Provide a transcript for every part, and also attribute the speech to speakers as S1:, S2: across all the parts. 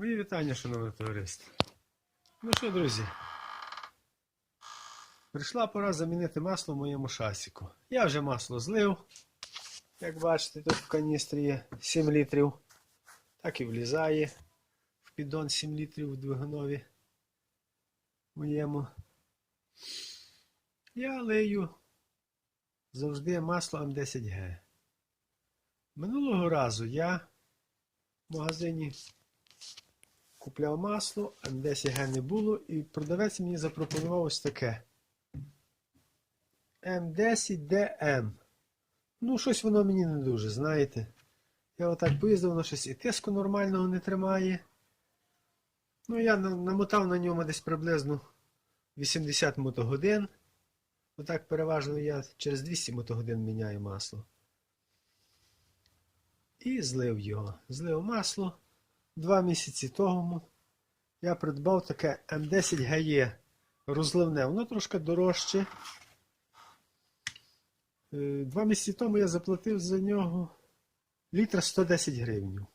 S1: Мої вітання, шановне товариство. Ну що, друзі? Прийшла пора замінити масло в моєму шасіку. Я вже масло злив. Як бачите, тут в каністрі є 7 літрів. Так і влізає в піддон 7 літрів у двигунові моєму. Я лию завжди масло М10Г. Минулого разу я в магазині купляв масло, М10Г не було, і продавець мені запропонував ось таке. М10ДМ. Ну, щось воно мені не дуже, знаєте. Я отак поїздив, воно щось і тиску нормального не тримає. Ну, я намотав на ньому десь приблизно 80 мотогодин. Отак переважно я через 200 мотогодин міняю масло. І злив його. Злив масло. Два місяці тому я придбав таке М10 ГЕ розливне. Воно трошки дорожче. Е, Два місяці тому я заплатив за нього літр 110 гривень.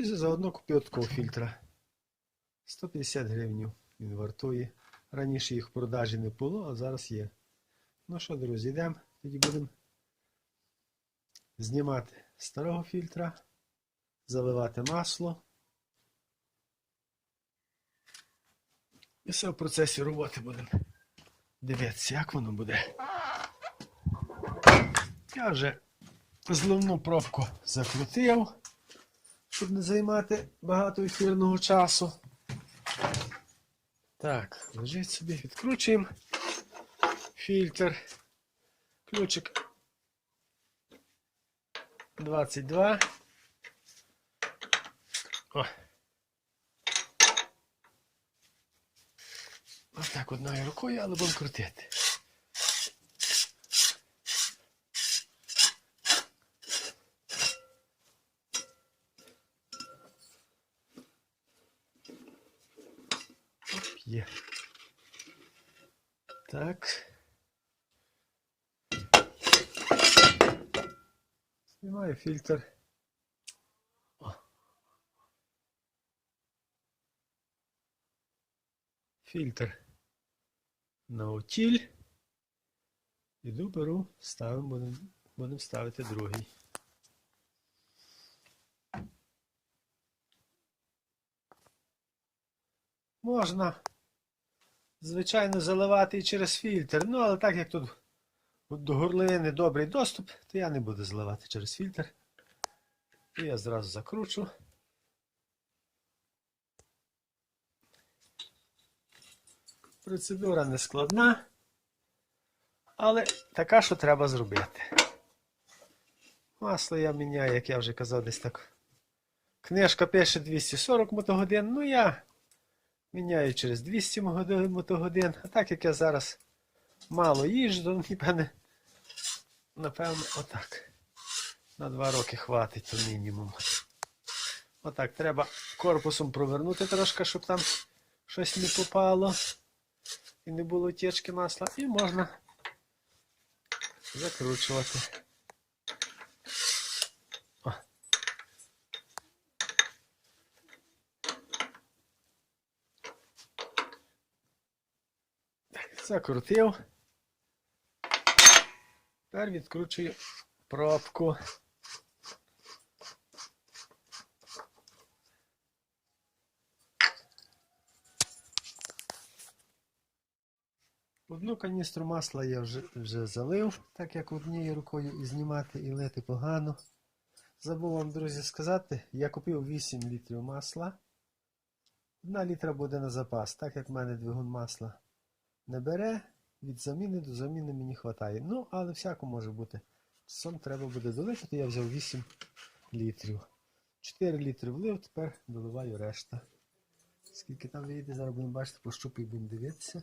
S1: І заодно купив такого фільтра. 150 гривень він вартує. Раніше їх в продажі не було, а зараз є. Ну що, друзі, йдемо. Тоді будемо знімати старого фільтра, заливати масло. І все в процесі роботи будемо дивитися, як воно буде. Я вже зливну пробку закрутив, щоб не займати багато ефірного часу. Так, лежить собі, відкручуємо фільтр. Ключик 22. О. Ось так одною рукою, але будемо крутити. Є. Так. Знімаю фільтр. Фільтр на утіль. Іду беру, ставимо, будемо будем ставити другий. Можна, звичайно, заливати і через фільтр. Ну, але так як тут до горлини добрий доступ, то я не буду заливати через фільтр. І я зразу закручу. Процедура не складна, але така, що треба зробити. Масло я міняю, як я вже казав, десь так. Книжка пише 240 мотогодин, ну я міняю через 200 мотогодин. А так як я зараз мало їжджу, то мені певне, напевно, отак. На два роки хватить то мінімум. Отак, треба корпусом провернути трошки, щоб там щось не попало і не було течки масла. І можна закручувати. Закрутив. Тепер відкручую пробку. Одну каністру масла я вже, вже залив, так як однією рукою і знімати, і лити погано. Забув вам, друзі, сказати, я купив 8 літрів масла. Одна літра буде на запас, так як в мене двигун масла не бере, від заміни до заміни мені вистачає. Ну, але всяко може бути. Сон треба буде долити, то я взяв 8 літрів. 4 літри влив, тепер доливаю решта. Скільки там вийде, зараз будемо бачити, пощупай будемо дивитися.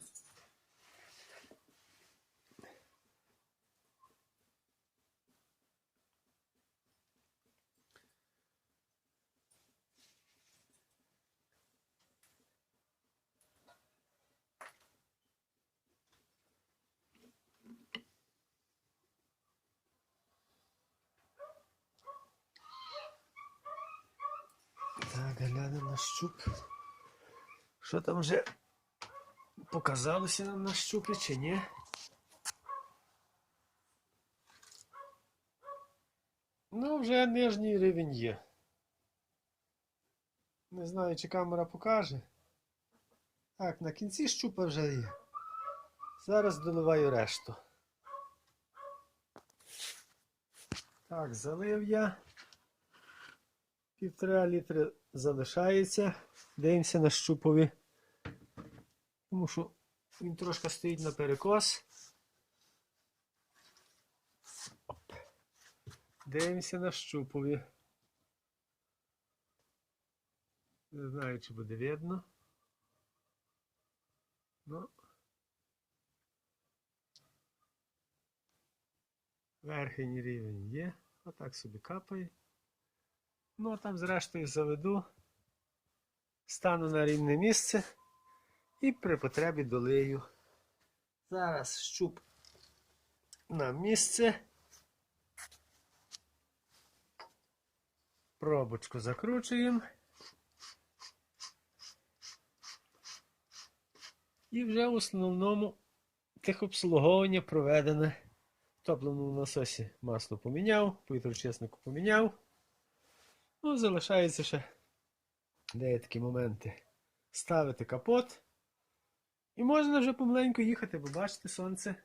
S1: Глянемо на щуп. Що там вже показалося нам на щупі чи ні? Ну, вже нижній рівень є. Не знаю, чи камера покаже. Так, на кінці щупа вже є. Зараз доливаю решту. Так, залив я. Півтора літри залишається. Дивимося на щупові. Тому що він трошки стоїть на перекос. Дивимося на щупові. Не знаю, чи буде видно. Ну. Верхній рівень є. Отак собі капає. Ну, а там зрештою заведу, стану на рівне місце і при потребі долию. Зараз щуп на місце. Пробочку закручуємо. І вже в основному техобслуговування проведене. В топленому насосі масло поміняв, повітрочиснику поміняв. Ну, залишається ще деякі моменти. Ставити капот. І можна вже помаленьку їхати, бо бачите, сонце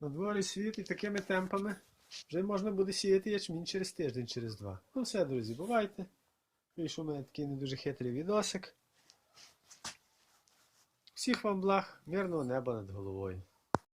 S1: на дворі світ і такими темпами вже можна буде сіяти ячмінь через тиждень, через два. Ну все, друзі, бувайте. Вийшов у мене такий не дуже хитрий відосик. Всіх вам благ, мирного неба над головою.